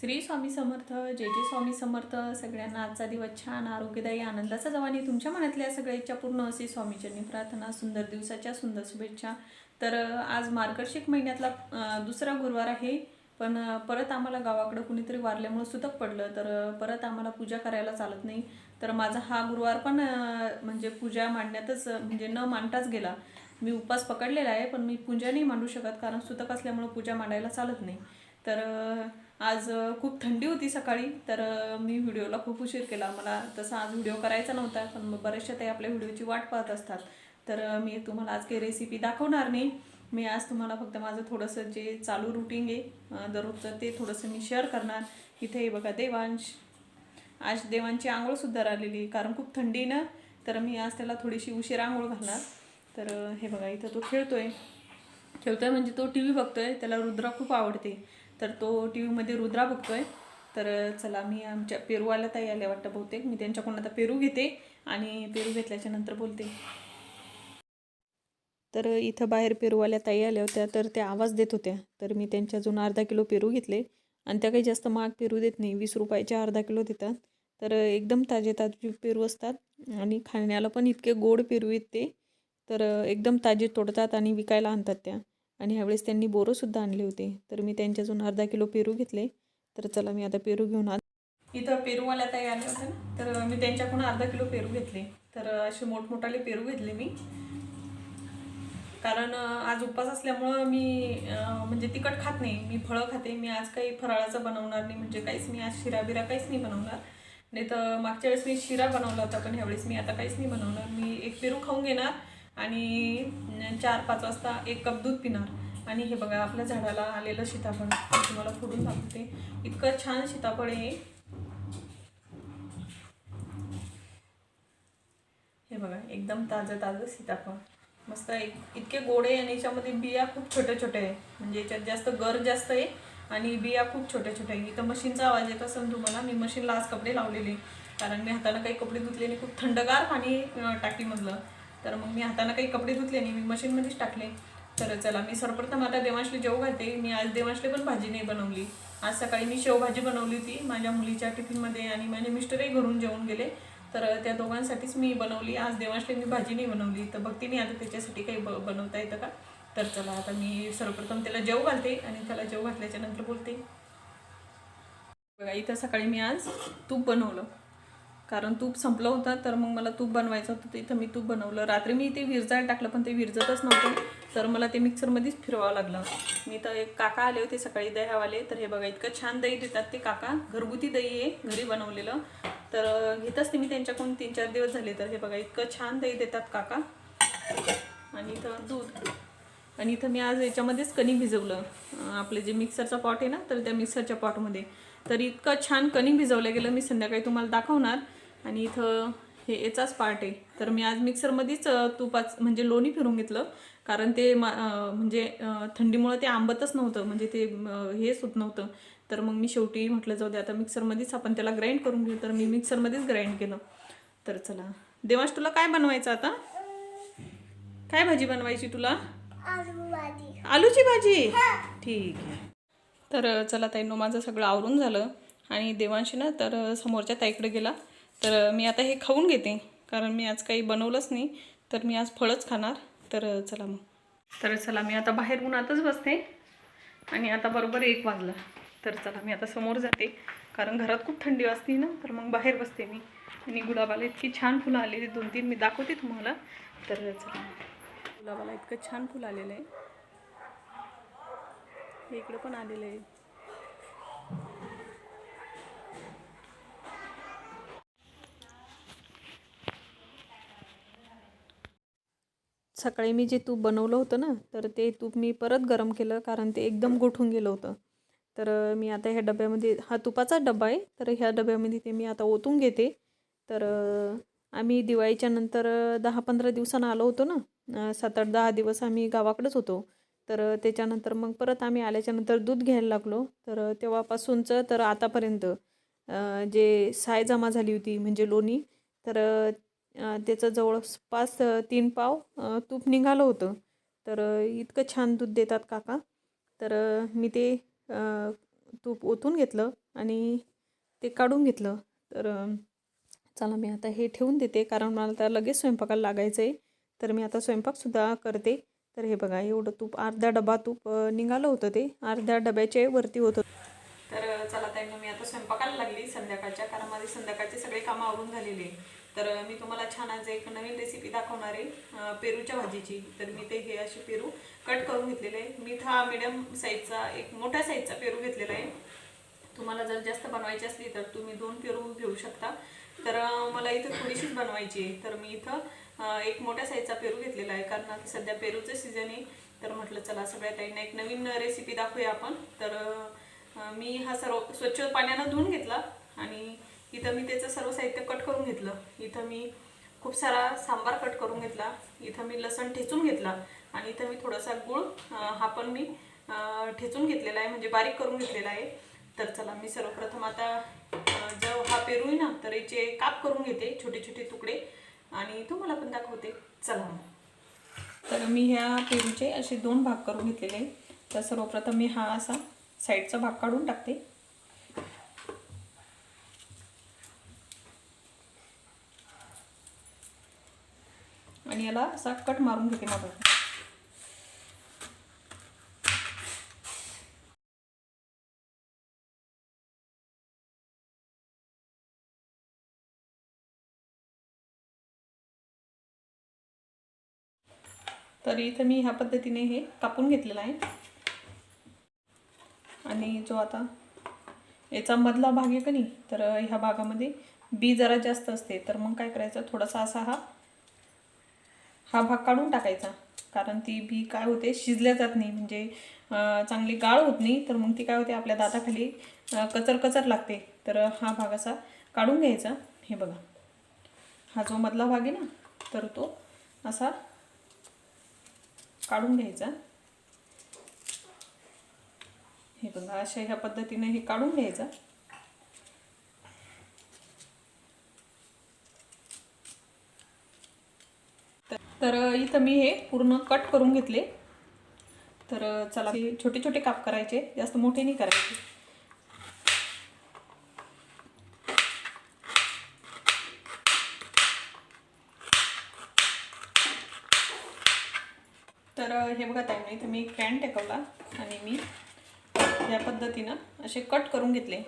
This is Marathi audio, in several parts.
श्री स्वामी समर्थ जे जे स्वामी समर्थ. सगळ्यांना आजचा दिवस छान आरोग्यदायी आनंदाचा जवानी तुमच्या मनातल्या सगळ्या इच्छा पूर्ण असे स्वामीचरणी प्रार्थना सुंदर दिवसाच्या सुंदर शुभेच्छा. तर आज मार्गशीर्ष महिन्यातला दुसरा गुरुवार आहे. पण परत आम्हाला गावाकडं कुणीतरी वारल्यामुळं सुतक पडलं. तर परत आम्हाला पूजा करायला चालत नाही. तर माझा हा गुरुवार पण म्हणजे पूजा मांडण्यातच म्हणजे न मांडताच गेला. मी उपवास पकडलेला आहे पण मी पूजा नाही मांडू शकत. कारण सुतक असल्यामुळं पूजा मांडायला चालत नाही. तर आज खूप थंडी होती सकाळी तर मी व्हिडिओला खूप उशीर केला. मला तसा आज व्हिडिओ करायचा नव्हता पण बरेचशा ते आपल्या व्हिडिओची वाट पाहत असतात. तर मी तुम्हाला आज काही रेसिपी दाखवणार नाही. मी आज तुम्हाला फक्त माझं थोडंसं जे चालू रुटीन आहे दररोजचं ते थोडंसं मी शेअर करणार. इथे बघा देवांश. आज देवांची आंघोळसुद्धा राहिलेली कारण खूप थंडी ना तर मी आज त्याला थोडीशी उशीर आंघोळ घालणार. तर हे बघा इथं तो खेळतोय. खेळतोय म्हणजे तो टी व्ही बघतोय त्याला रुद्रा खूप आवडते. तर तो टी व्हीमध्ये रुद्रा बघतोय. तर चला मी आमच्या पेरूवाला ताई आल्या वाटतं बहुतेक. मी त्यांच्याकडून आता पेरू घेते आणि पेरू घेतल्याच्या नंतर बोलते. तर इथं बाहेर पेरूवाल्या ताई आल्या होत्या तर त्या आवाज देत होत्या. तर मी त्यांच्या अजून अर्धा किलो पेरू घेतले. आणि त्या काही जास्त महाग पेरू देत नाही. वीस रुपयाचे अर्धा किलो देतात. तर एकदम ताजे ताजे पेरू असतात. आणि खाण्याला पण इतके गोड पेरू येत ते. तर एकदम ताजे तोडतात आणि विकायला आणतात त्या. आणि ह्यावेळेस त्यांनी बोरंसुद्धा आणले होते. तर मी त्यांच्याजून अर्धा किलो पेरू घेतले. तर चला मी आता पेरू घेऊन आत इथं पेरूवाल्या ताई आल्या होत्या ना. तर मी त्यांच्याकडून अर्धा किलो पेरू घेतले. तर असे मोठमोठाले पेरू घेतले मी. कारण आज उपवास असल्यामुळं मी म्हणजे तिखट खात नाही. मी फळं खाते. मी आज काही फराळाचं बनवणार नाही. म्हणजे काहीच मी आज शिरा बिरा काहीच नाही बनवणार. नाही तर मागच्या वेळेस मी शिरा बनवला होता पण ह्यावेळेस मी आता काहीच नाही बनवणार. मी एक पेरू खाऊन घेणार. आणि चार पाच वाजता एक कप दूध पिणार. आणि हे बघा आपल्या झाडाला आलेलं सीताफळ. तुम्हाला फोडून दाखवते. इतकं छान सीताफळ आहे. हे बघा एकदम ताजं ताजं सीताफळ. मस्त एक इतके गोड आहे आणि याच्यामध्ये बिया खूप छोट्या छोट्या आहे. म्हणजे याच्यात जास्त गर जास्त आहे आणि बिया खूप छोट्या छोट्या आहे. इथं मशीनचा आवाज येत असेल तुम्हाला मी मशीनला आज कपडे लावलेले. कारण मी हाताने काही कपडे धुतले नाही खूप थंडगार पाणी टाकीमधलं. तर मग मी हाताने काही कपडे धुतले नाही मी मशीनमध्येच टाकले. तर चला मी सर्वप्रथम आता देवांशले जेव घालते. मी आज देवांशले पण भाजी नाही बनवली. आज सकाळी मी शेवभाजी बनवली होती माझ्या मुलीच्या टिफिनमध्ये आणि माझे मिस्टरही घरून जेवून गेले. तर त्या दोघांसाठीच मी बनवली. आज देवांशले मी भाजी नाही बनवली. तर बघते मी आता त्याच्यासाठी काही ब बनवता येतं का? तर चला आता मी सर्वप्रथम त्याला जेव घालते आणि त्याला जेव घातल्याच्या नंतर बोलते. बघा इथं सकाळी मी आज तूप बनवलं. कारण तूप संपलं होतं तर मग मला तूप बनवायचं होतं. तिथं मी तूप बनवलं. रात्री मी ते विरजायला टाकलं पण ते विरजतच नव्हतं. तर मला ते मिक्सरमध्येच फिरवावं लागलं. मी तर एक काका आले होते सकाळी दह्यावाले. तर हे बघा इतकं छान दही देतात ते काका. घरगुती दही आहे घरी बनवलेलं. तर घेत असते मी त्यांच्याकडून. तीन चार दिवस झाले. तर हे बघा इतकं छान दही देतात काका. आणि इथं दूध. आणि इथं मी आज याच्यामध्येच कणिक भिजवलं. आपले जे मिक्सरचा पॉट आहे ना तर त्या मिक्सरच्या पॉटमध्ये. तर इतकं छान कणिक भिजवलं गेलं. मी संध्याकाळी तुम्हाला दाखवणार. आणि इथं हे याचाच पार्ट आहे. तर मी आज मिक्सरमध्येच तुपाच म्हणजे लोणी फिरून घेतलं. कारण ते मा म्हणजे थंडीमुळं ते आंबतच नव्हतं. म्हणजे ते हेच होत नव्हतं. तर मग मी शेवटी म्हटलं जाऊ दे आता मिक्सरमध्येच आपण त्याला ग्राइंड करून घेऊ. तर मी मिक्सरमध्येच ग्राइंड केलं. तर चला. देवांश तुला काय बनवायचं आता? काय भाजी बनवायची तुला? आलूची भाजी. ठीक आहे. तर चला ताईनो माझं सगळं आवरून झालं. आणि देवांशी ना तर समोरच्या ताईकडे गेला. तर मी आता हे खाऊन घेते. कारण मी आज काही बनवलंच नाही. तर मी आज फळच खाणार. तर चला मग. तर चला मी आता बाहेर उन्हातच बसते. आणि आता बरोबर एक वाजला. तर चला मी आता समोर जाते. कारण घरात खूप थंडी वाजते ना तर मग बाहेर बसते मी. आणि गुलाबाला इतकी छान फुलं आलेली दोन तीन मी दाखवते तुम्हाला. तर चला. गुलाबाला इतकं छान फुलं आलेलं आहे. इकडं पण आलेलं आहे. सकाळी मी जे तूप बनवलं होतं ना तर ते तूप मी परत गरम केलं कारण ते एकदम गोठून गेलं होतं. तर मी आता ह्या डब्यामध्ये हा तुपाचा डबा आहे तर ह्या डब्यामध्ये ते मी आता ओतून घेते. तर आम्ही दिवाळीच्या नंतर दहा पंधरा दिवसानं आलो होतो ना सात आठ दहा दिवस आम्ही गावाकडेच होतो. तर त्याच्यानंतर मग परत आम्ही आल्याच्यानंतर दूध घ्यायला लागलो. तर तेव्हापासूनचं तर आतापर्यंत जे साय जमा झाली होती म्हणजे लोणी तर त्याचं जवळपास तीन पाव तूप निघालं होतं. तर इतकं छान दूध देतात काका. तर मी ते तूप ओतून घेतलं आणि ते काढून घेतलं. तर चला मी आता हे ठेवून देते कारण मला आता लगेच स्वयंपाकाला लागायचं आहे. तर मी आता स्वयंपाकसुद्धा करते. तर हे बघा एवढं तूप अर्धा डबा तूप निघालं होतं ते. अर्ध्या डब्याचे वरती होतं. तर चला त्यांना मी आता स्वयंपाकाला लागली संध्याकाळच्या कारण माझे संध्याकाळचे सगळे कामं आवरून झालेले तर मी तुम्हाला छान आज एक नवीन रेसिपी दाखवणार आहे पेरूच्या भाजीची. तर मी ते हे असे पेरू कट करून घेतलेले आहे. मी हा मिडियम साईजचा एक मोठ्या साईजचा पेरू घेतलेला आहे. तुम्हाला जर जास्त बनवायची असली तर तुम्ही दोन पेरू घेऊ शकता. तर मला इथं थोडीशीच बनवायची आहे. तर मी इथं एक मोठ्या साईजचा पेरू घेतलेला आहे. कारण आता सध्या पेरूचं सीझन आहे. तर म्हटलं चला सगळ्या ताईंना एक नवीन रेसिपी दाखवूया आपण. तर मी हा सर्व स्वच्छ पाण्यानं धुवून घेतला. आणि इथं मी त्याचं सर्व साहित्य कट करून घेतलं. इथं मी खूप सारा सांबार कट करून घेतला. इथं मी लसण ठेचून घेतला. आणि इथं मी थोडासा गुळ हा पण मी ठेचून घेतलेला आहे. म्हणजे बारीक करून घेतलेला आहे. तर चला मी सर्वप्रथम आता जो हा पेरू ना तर याचे काप करून घेते छोटे छोटे तुकडे. आणि तुम्हाला पण दाखवते. चला मग. तर मी ह्या पेरूचे असे दोन भाग करून घेतलेले आहे. तर सर्वप्रथम मी हा असा साईडचा भाग काढून टाकते. याला असा कट मारून घेते मग तर इथं मी ह्या पद्धतीने हे कापून घेतलेलं आहे. आणि जो आता याचा मधला भाग आहे का नाही तर ह्या भागामध्ये बी जरा जास्त असते. तर मग काय करायचं थोडासा असा हा हा भाग काढून टाकायचा. कारण ती बी काय होते? शिजल्या जात नाही. म्हणजे चांगली गाळ होत नाही. तर मग ती काय होते? आपल्या दाताखाली कचर कचर लागते. तर हा भाग असा काढून घ्यायचा. हे बघा. हा जो मधला भाग आहे ना तर तो असा काढून घ्यायचा. हे बघा अशा ह्या पद्धतीने हे काढून घ्यायचा. तर- इथं मी हे पूर्ण कट करून घेतले. तर चला हे छोटे छोटे काप करायचे जास्त मोठे नाही करायचे. तर हे बघा ताई इथं मी कॅन टेकवला आणि मी या पद्धतीनं असे कट करून घेतले.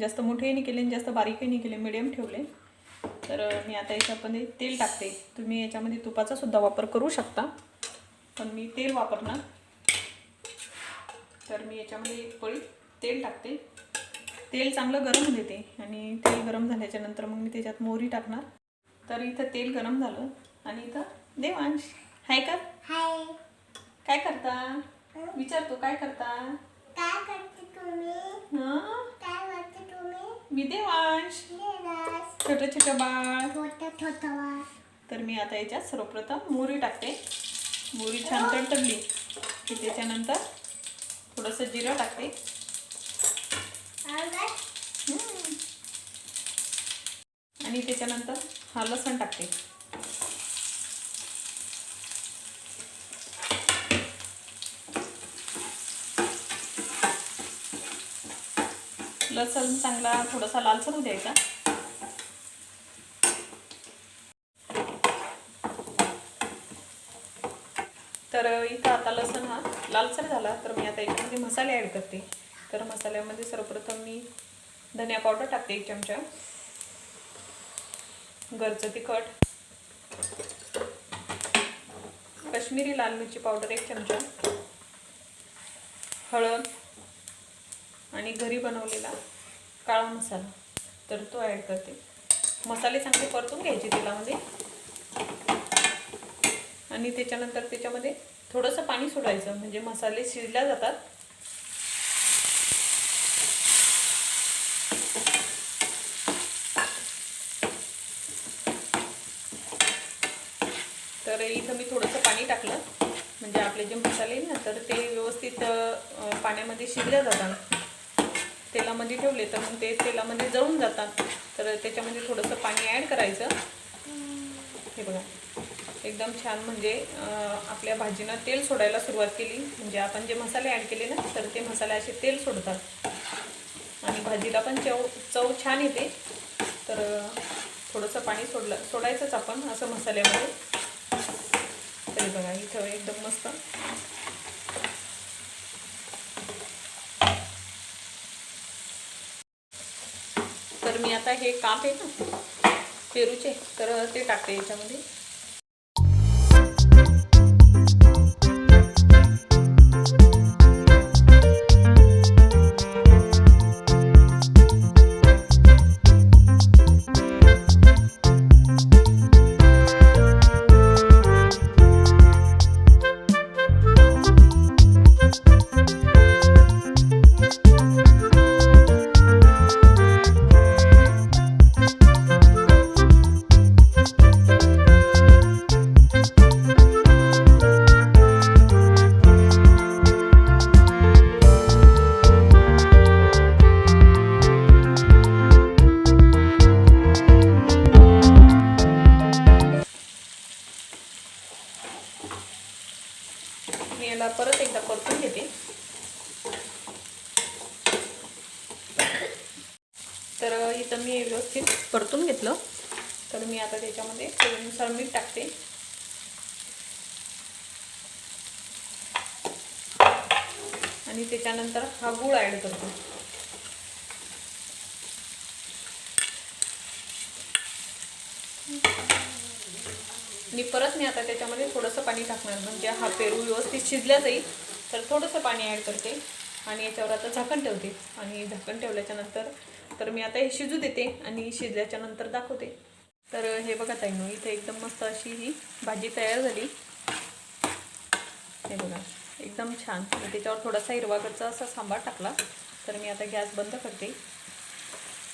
जास्त मोठेही नाही केले आणि जास्त बारीकही नाही केले मिडियम ठेवले. तर मी आता याच्यामध्ये तेल टाकते. तुम्ही याच्यामध्ये तुपाचा सुद्धा वापर करू शकता. पण मी तेल वापरणार. तर मी याच्यामध्ये एक पळी तेल टाकते. तेल चांगलं गरम देते आणि तेल गरम झाल्याच्यानंतर मग मी त्याच्यात मोहरी टाकणार. तर इथं तेल गरम झालं. आणि इथं देवांश. हाय का? हाय. काय करता? विचारतो काय करता? काय करते तुम्ही? हं? काय करते तुम्ही? मी देवांश. छोटं छोटं बाळ. तर मी आता याच्यात सर्वप्रथम मोहरी टाकते. मोहरी छान तडतडली की त्याच्यानंतर थोडंसं जिरं टाकते. आणि त्याच्यानंतर हा लसण टाकते. लसण चांगला थोडासा लालसर होऊ द्यायचा. तर इथं आता लसण हा लालसर झाला तर मी आता याच्यामध्ये मसाले ॲड करते. तर मसाल्यामध्ये सर्वप्रथम मी धनिया पावडर टाकते एक चमचा. घरचं तिखट. काश्मीरी लाल मिरची पावडर एक चमचा. हळद. आणि घरी बनवलेला काळा मसाला. तर तो ॲड करते. मसाले चांगले परतून घ्यायचे तेलामध्ये. आणि त्याच्यानंतर त्याच्यामध्ये थोडंसं पाणी सोडायचं. म्हणजे मसाले शिजल्या जातात. तर इथं मी थोडंसं पाणी टाकलं. म्हणजे आपले जे मसाले ना तर ते व्यवस्थित पाण्यामध्ये शिजल्या जातात. तेलामध्ये ठेवले तर मग ते तेलामध्ये जळून जातात. तर त्याच्यामध्ये थोडंसं पाणी ॲड करायचं. हे बघा. एकदम छान म्हणजे आपल्या भाजीनं तेल सोडायला सुरुवात केली. म्हणजे आपण जे मसाले ॲड केले ना तर ते मसाले असे तेल सोडतात. आणि भाजीला पण चव चव छान येते. तर थोडंसं पाणी सोडलं सोडायचंच आपण असं मसाल्यामध्ये. तरी बघा इथं एकदम मस्त तर मी आता हे काप आहे ना पेरूचे तर ते टाकते याच्यामध्ये. याला परत एकदा परतून घेते. तर इथं मी व्यवस्थित परतून घेतलं. तर मी आता त्याच्यामध्ये चवीनुसार मीठ टाकते. आणि त्याच्यानंतर हा गूळ ॲड करतो. मी परत मी आता त्याच्यामध्ये थोडंसं पाणी टाकणार. म्हणजे हा पेरू व्यवस्थित शिजल्या जाईल तर थोडंसं पाणी ॲड करते आणि याच्यावर आता झाकण ठेवते. आणि झाकण ठेवल्याच्यानंतर तर मी आता हे शिजू देते आणि शिजल्याच्या नंतर दाखवते. तर हे बघा ताईनो इथे एकदम मस्त अशी ही भाजी तयार झाली. हे बघा एकदम छान. आणि त्याच्यावर थोडासा हिरवा कच्चा असा सांबार टाकला तर मी आता गॅस बंद करते.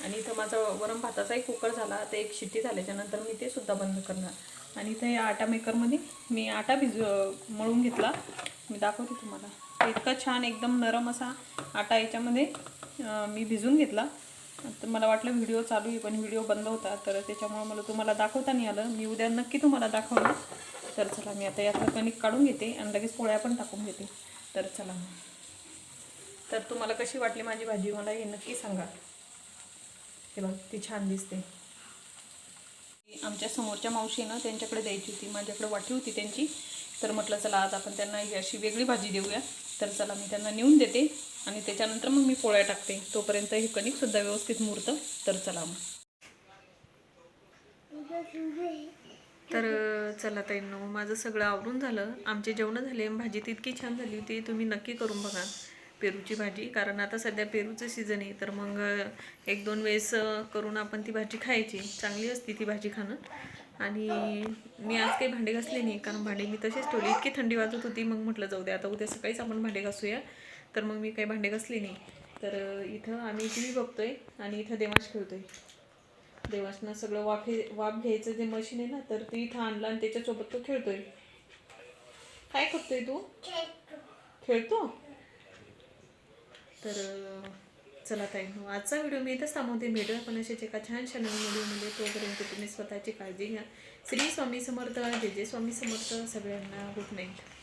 आणि इथं माझा वरम भाताचाही कुकर झाला आता एक शिट्टी झाल्याच्यानंतर मी ते सुद्धा बंद करणार. आणि इथं या आटा मेकरमध्ये मी आटा भिज मळून घेतला. मी दाखवते तुम्हाला. इतका छान एकदम नरम असा आटा याच्यामध्ये मी भिजून घेतला. तर मला वाटलं व्हिडिओ चालू आहे पण व्हिडिओ बंद होता. तर त्याच्यामुळे मला तुम्हाला दाखवता नाही आलं. मी उद्या नक्की तुम्हाला दाखवणार. तर चला मी आता यातलं कणिक काढून घेते आणि लगेच पोळ्या पण टाकून घेते. तर चला. मग तर तुम्हाला कशी वाटली माझी भाजी? मला हे नक्की सांगा. हे बघ ती छान दिसते. आमच्या समोरच्या मावशीनं त्यांच्याकडे द्यायची होती. माझ्याकडे वाटी होती त्यांची. तर म्हटलं चला आज आपण त्यांना ही अशी वेगळी भाजी देऊया. तर चला मी त्यांना नेऊन देते आणि त्याच्यानंतर मग मी पोळ्या टाकते. तोपर्यंत हे कणिकसुद्धा व्यवस्थित मुरतं. तर चला मग. तर चला ताईंनो माझं सगळं आवरून झालं. आमचे जेवणं झाले भाजी तितकी छान झाली होती तुम्ही नक्की करून बघा. पेरूची भाजी. कारण आता सध्या पेरूचं सीझन आहे तर मग एक दोन वेळेस करून आपण ती भाजी खायची. चांगली असते ती भाजी खाणं. आणि मी आज काही भांडे घासले नाही कारण भांडे मी तसेच ठेवले. इतकी थंडी वाजत होती मग म्हटलं जाऊ दे आता उद्या सकाळीच आपण भांडे घासूया. तर मग मी काही भांडे घासले नाही. तर इथं आम्ही टी व्ही बघतोय आणि इथं देवाश खेळतोय. देवासनं सगळं वाफे वाफ घ्यायचं जे मशीन आहे ना तर ते इथं आणलं आणि त्याच्यासोबत तो खेळतोय. काय करतोय तू? खेळतो? तर चला ताई मग आजचा व्हिडिओ मी इथंच थांबवते भेटूया पण असेच एका छानशा नवीन व्हिडिओमध्ये तोपर्यंत तुम्ही स्वतःची काळजी घ्या. श्री स्वामी समर्थ जे जे स्वामी समर्थ सगळ्यांना गुड नाईट.